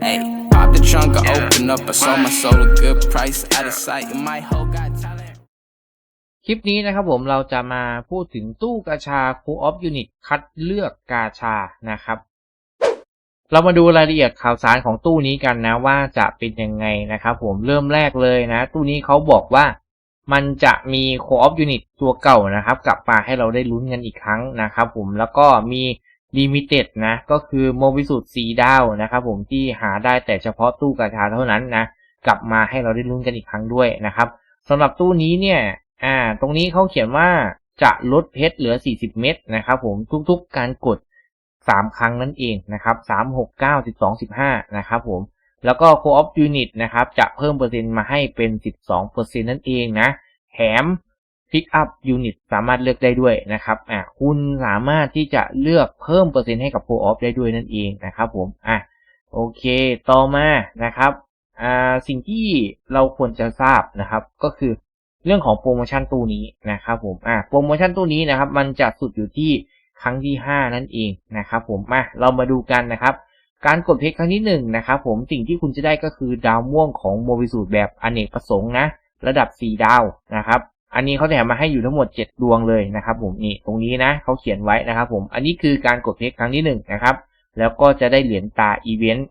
Hey, pop the trunk, I open up. I sold my soul a good price. Out of sight, and my hoe got talent. คลิปนี้นะครับผมเราจะมาพูดถึงตู้กาชา Co-op Unit คัดเลือกกาชานะครับ เรามาดูรายละเอียดข่าวสารของตู้นี้กันนะว่าจะเป็นยังไงนะครับผมเริ่มแรกเลยนะ ตู้นี้เขาบอกว่ามันจะมี Co-op Unit ตัวเก่านะครับ กลับมาให้เราได้ลุ้นกันอีกครั้งนะครับผมแล้วก็มี Limited นะ ก็คือโมบิสุดสีดาวนะครับผมที่หาได้แต่เฉพาะตู้กาชาเท่านั้นนะ กลับมาให้เราได้ลุ้นกันอีกครั้งด้วยนะครับสำหรับตู้นี้เนี่ย อ่า ตรงนี้เขาเขียนว่าจะลดเพชรเหลือ 40 เม็ดนะครับผมทุกๆการกด 3 ครั้งนั่นเองนะครับ3 6 9 12 15 นะครับผมแล้วก็ Co-op Unit นะครับ จะเพิ่มเปอร์เซ็นต์มาให้เป็น 12%นั่นเองนะ แถม Pick up Unit สามารถเลือกได้ด้วยนะครับอ่าคุณสามารถที่จะเลือกเพิ่มเปอร์เซ็นต์ให้กับ Co-op ได้ด้วยนั่นเองนะครับผมอะโอเค ต่อมานะครับอ่าสิ่งที่เราควรจะทราบนะครับ ก็คือเรื่องของโปรโมชั่นตู้นี้นะครับผมอ่าโปรโมชั่นตู้นี้นะครับ มันจะสุดอยู่ที่ครั้งที่ 5 นั่นเองนะครับผมมาเรามาดูกันนะครับ การกดเพชรครั้งที่1นงนะครับผมสิ่งที่คุณจะได้ก็คือดาวม่วงของโมบิสูตรแบบอเนกประสงค์นะ ระดับ 4 ดาวนะครับ อันนี้เขาแถมมาให้อยู่ทั้งหมด 7 ดวงเลยนะครับ ผมนี่ตรงนี้นะเขาเขียนไว้นะครับ ผมอันนี้คือการกดเพชรครั้งที่1นงนะครับ แล้วก็จะได้เหรียญตาอีเวนต์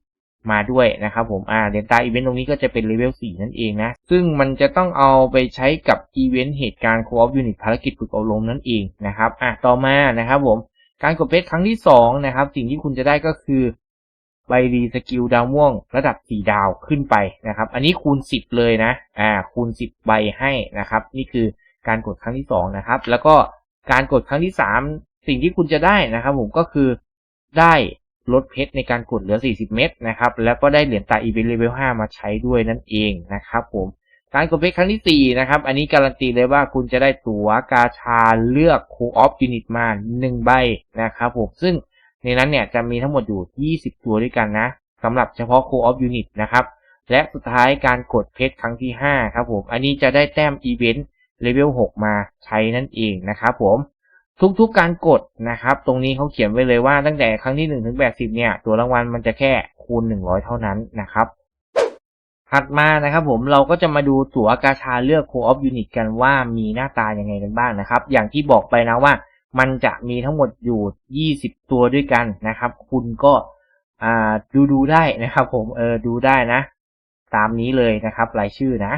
มาด้วยนะครับ ผมอ่าเหรียญตาอีเวนต์ตรงนี้ก็จะเป็นเลเวล4นั่นเองนะ ซึ่งมันจะต้องเอาไปใช้กับอีเวนต์เหตุการณ์ Co-op Unit ภารกิจฝึกอบรมนั่นเองนะครับอะต่อมานะครับ ผมการกดเพชรครั้งที่สองนะครับ สิ่งที่คุณจะได้ก็คือ ใบรีสกิลดาวม่วงระดับ 4 ดาวขึ้นไปนะครับ อันนี้คูณ 10 เลยนะ อ่า คูณ 10 ใบให้นะครับ นี่คือการกดครั้งที่ 2 นะครับ แล้วก็การกดครั้งที่ 3 สิ่งที่คุณจะได้นะครับ ผมก็คือได้ลดเพชรในการกดเหลือ 40 เม็ดนะครับ แล้วก็ได้เหรียญตาอีเวนต์เลเวล 5 มาใช้ด้วยนั่นเองนะครับ ผม การกดเพชรครั้งที่ 4 นะครับ อันนี้การันตีเลยว่าคุณจะได้ตั๋วกาชาเลือก Co-op Unit มา 1 ใบนะครับผม ซึ่ง ในนั้นเนี่ยจะมีทั้งหมดอยู่ 20 ตัวด้วยกันนะสำหรับเฉพาะ Co-op Unit นะครับ และสุดท้ายการกดเพชรครั้งที่ 5 ครับผม อันนี้จะได้แต้มอีเวนต์เลเวล 6 มาใช้นั่นเองนะครับผมทุกๆการกดนะครับ ตรงนี้เขาเขียนไว้เลยว่าตั้งแต่ครั้งที่ 1 ถึง 80 เนี่ย ตัวรางวัลมันจะแค่คูณ 100 เท่านั้นนะครับถัดมานะครับผมเราก็จะมาดูตั๋วกาชาเลือก Co-op Unit กันว่ามีหน้าตายังไงกันบ้างนะครับ อย่างที่บอกไปนะว่า มันจะมีทั้งหมดอยู่ 20 ตัวด้วยกันนะครับ คุณก็ดูดูได้นะครับ ผมเออดูได้นะ ตามนี้เลยนะครับรายชื่อนะ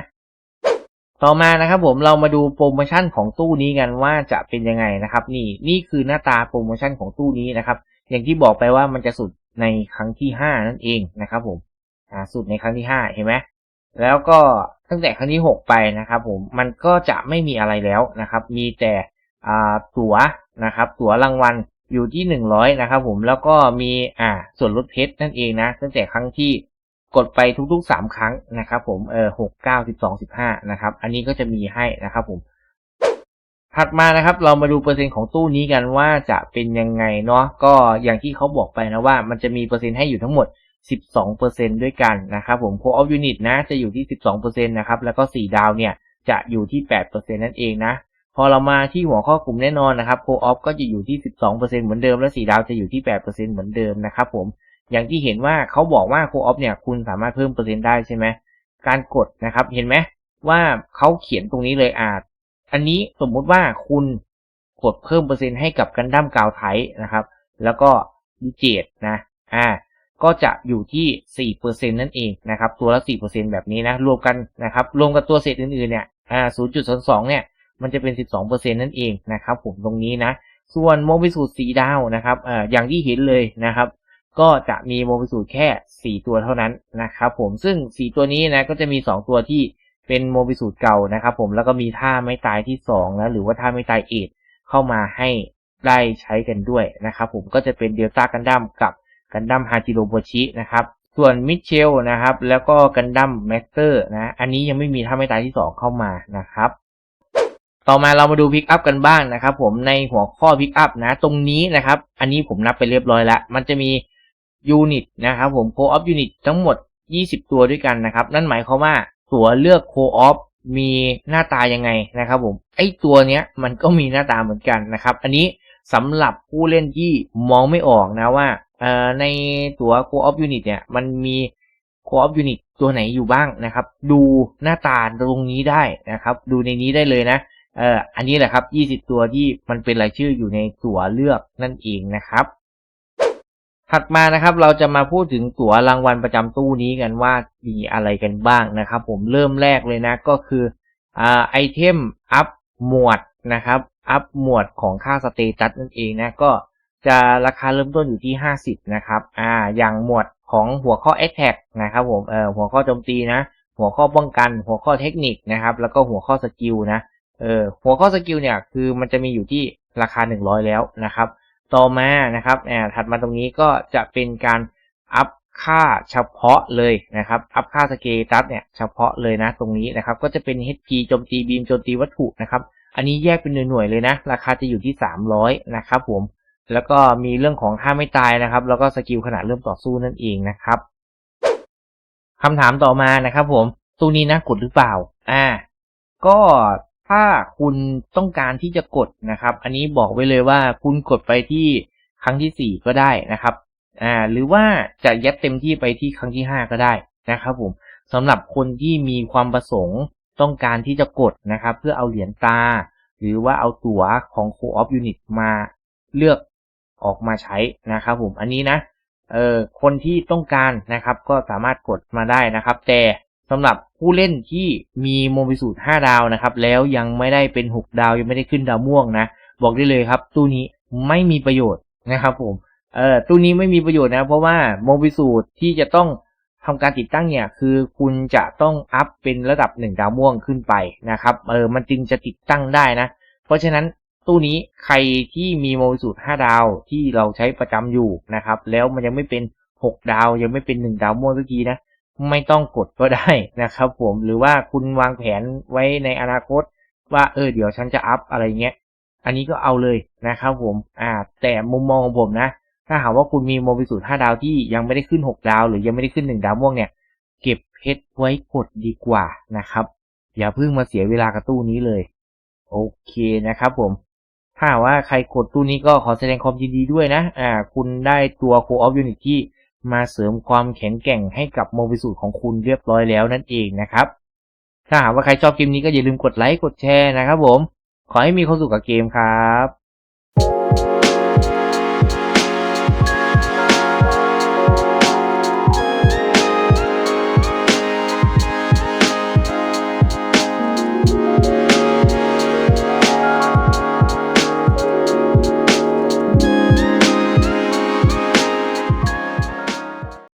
ต่อมานะครับผมเรามาดูโปรโมชั่นของตู้นี้กันว่าจะเป็นยังไงนะครับ นี่นี่คือหน้าตาโปรโมชั่นของตู้นี้นะครับ อย่างที่บอกไปว่ามันจะสุดในครั้งที่ 5 นั่นเองนะครับ ผมอ่าสุดในครั้งที่ 5 เห็นไหมแล้วก็ตั้งแต่ครั้งที่ 6 ไปนะครับ ผมมันก็จะไม่มีอะไรแล้วนะครับ มีแต่ อ่าตั๋วนะครับ ตั๋วรางวัลอยู่ที่ 100 นะครับผมแล้วก็มีอ่าส่วนลดเพชรนั่นเองนะ ตั้งแต่ครั้งที่กดไปทุกๆ 3 ครั้งนะครับผมเออหกเก้าสิบสองสิบห้านะครับ อันนี้ก็จะมีให้นะครับผม ถัดมานะครับ เรามาดูเปอร์เซ็นต์ของตู้นี้กันว่าจะเป็นยังไงเนาะก็อย่างที่เขาบอกไปนะว่า มันจะมีเปอร์เซ็นต์ให้อยู่ทั้งหมด 12%ด้วยกันนะครับผม Co-op Unit นะจะอยู่ที่ 12%นะครับแล้วก็ 4 ดาวเนี่ยจะอยู่ที่ 8%นั่นเองนะ อเรามาที่หัวข้อกลุ่มแน่นอนนะครับ Co-op ก็จะอยู่ที่ 12%เหมือนเดิม และ4ดาวจะอยู่ที่ 8%เหมือนเดิมนะครับผมอย่างที่เห็นว่าเขาบอกว่า Co-op เนี่ยคุณสามารถเพิ่มเปอร์เซ็นต์ได้ใช่ไหมการกดนะครับเห็นไหมว่าเขาเขียนตรงนี้เลยอาจ อันนี้สมมุติว่าคุณกดเพิ่มเปอร์เซ็นต์ให้กับกันดั้มกาวไทนะครับ แล้วก็ดิเจตนะอ่าก็จะอยู่ที่ 4%นั่นเองนะครับ ตัวละ 4%แบบนี้นะ รวมกันนะครับ รวมกับตัวเศษอื่นๆ เนี่ย อ่า0.22เนี่ย มันจะเป็น 12%นั่นเองนะครับผมตรงนี้นะ ส่วนโมบิสูตรสีดาวนะครับอ่าอย่างที่เห็นเลยนะครับ ก็จะมีโมบิสูตรแค่ 4 ตัวเท่านั้นนะครับผมซึ่ง 4 ตัวนี้นะก็จะมี 2 ตัวที่เป็นโมบิสูตรเก่านะครับผมแล้วก็มีท่าไม่ตายที่2นะหรือว่าท่าไม่ตายเอทเข้ามาให้ได้ใช้กันด้วยนะครับผมก็จะเป็นเดลต้ากันดั้มกับกันดั้มฮาจิโรโบชินะครับส่วนมิเชลนะครับแล้วก็กันดั้มแมสเตอร์นะอันนี้ยังไม่มีท่าไม่ตายที่ 2 เข้ามานะครับ ต่อมาเรามาดูพิกอัพกันบ้างนะครับผมในหัวข้อพิกอัพนะตรงนี้นะครับ อันนี้ผมนับไปเรียบร้อยแล้ว มันจะมียูนิตนะครับผม Co-op Unit ทั้งหมด 20 ตัวด้วยกันนะครับ นั่นหมายความว่าตัวเลือก Co-op มีหน้าตายังไงนะครับผมไอตัวเนี้ยมันก็มีหน้าตาเหมือนกันนะครับ อันนี้สำหรับผู้เล่นที่มองไม่ออกนะว่าในตัว Co-op Unit เนี่ยมันมี Co-op Unit ตัวไหนอยู่บ้างนะครับ ดูหน้าตาตรงนี้ได้นะครับ ดูในนี้ได้เลยนะ เอ่ออันนี้แหละครับ 20 ตัวที่มันเป็นรายชื่ออยู่ในตั๋วเลือกนั่นเองนะครับ ถัดมานะครับเราจะมาพูดถึงตั๋วรางวัลประจำตู้นี้กันว่ามีอะไรกันบ้างนะครับ ผมเริ่มแรกเลยนะก็คืออ่าไอเทมอัพหมวดนะครับอัพหมวดของค่าสเตตัสนั่นเองนะก็จะราคาเริ่มต้นอยู่ที่ 50 นะครับอ่าอย่างหมวดของหัวข้อ Attack นะครับผมเอ่อหัวข้อโจมตีนะ หัวข้อป้องกัน หัวข้อเทคนิคนะครับ แล้วก็หัวข้อสกิลนะ เออหัวข้อสกิลเนี่ยคือมันจะมีอยู่ที่ราคา 100 แล้วนะครับ ต่อมานะครับอ่าถัดมาตรงนี้ก็จะเป็นการอัพค่าเฉพาะเลยนะครับอัพค่าสเกตัสเนี่ยเฉพาะเลยนะตรงนี้นะครับ ก็จะเป็น HP โจมตีบีมโจมตีวัตถุนะครับ อันนี้แยกเป็นหน่วยๆเลยนะ ราคาจะอยู่ที่ 300 นะครับผม แล้วก็มีเรื่องของท่าไม่ตายนะครับ แล้วก็สกิลขณะเริ่มต่อสู้นั่นเองนะครับคำถามต่อมานะครับผมตู้นี้น่ากดหรือเปล่า อ่า ก็ ถ้าคุณต้องการที่จะกดนะครับ อันนี้บอกไว้เลยว่าคุณกดไปที่ครั้งที่สี่ก็ได้นะครับอ่าหรือว่าจะยัดเต็มที่ไปที่ครั้งที่ห้าก็ได้นะครับผมสำหรับคนที่มีความประสงค์ต้องการที่จะกดนะครับ เพื่อเอาเหรียญตา หรือว่าเอาตั๋วของ Co-op Unit มาเลือกออกมาใช้นะครับผมอันนี้นะเออคนที่ต้องการนะครับก็สามารถกดมาได้นะครับ แต่ สำหรับผู้เล่นที่มีโมบิสูตร5ดาวนะครับ แล้วยังไม่ได้เป็น 6 ดาวยังไม่ได้ขึ้นดาวม่วงนะ บอกได้เลยครับ ตู้นี้ไม่มีประโยชน์นะครับผมเออตู้นี้ไม่มีประโยชน์นะ เพราะว่าโมบิสูตรที่จะต้องทำการติดตั้งเนี่ย คือคุณจะต้องอัพเป็นระดับ 1 ดาวม่วงขึ้นไปนะครับเออมันจึงจะติดตั้งได้นะ เพราะฉะนั้นตู้นี้ใครที่มีโมบิสูตร5ดาวที่เราใช้ประจำอยู่นะครับ แล้วมันยังไม่เป็น 6 ดาวยังไม่เป็น 1 ดาวม่วงสักทีนะ ไม่ต้องกดก็ได้นะครับผมหรือว่าคุณวางแผนไว้ในอนาคต ว่าเออเดี๋ยวฉันจะอัพอะไรเงี้ยอันนี้ก็เอาเลยนะครับผมอ่าแต่มุมมองของผมนะ ถ้าหากว่าคุณมีโมบิสูตร5ดาวที่ยังไม่ได้ขึ้น6ดาว หรือยังไม่ได้ขึ้น1ดาวม่วงเนี่ยเก็บเพชรไว้กดดีกว่านะครับ อย่าเพิ่งมาเสียเวลากับตู้นี้เลย โอเคนะครับผม ถ้าว่าใครกดตู้นี้ก็ขอแสดงความยินดีด้วยนะอ่าคุณได้ตัว Co-op Unit ที่ มาเสริมความแข็งแกร่งให้กับโมบิสูตรของคุณเรียบร้อยแล้วนั่นเองนะครับ ถ้าหากว่าใครชอบเกมนี้ก็อย่าลืมกดไลค์กดแชร์นะครับผม ขอให้มีความสุขกับเกมครับ